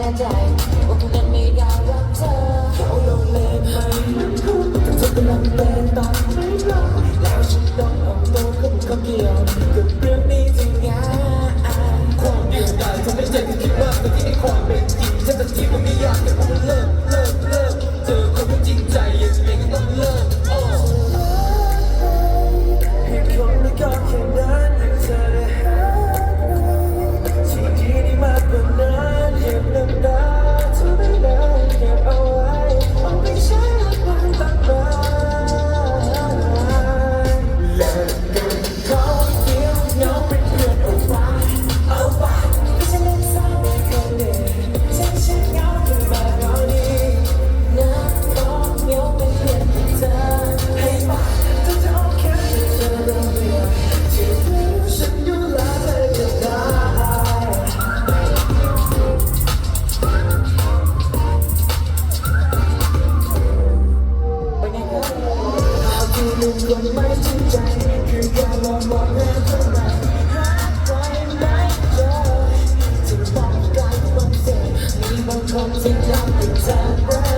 แน่ใจว่าคุณนั้นม่ได้รักเธอเขาลงเล่นไหมเธอกำลังเล่นตอน comes and down the time.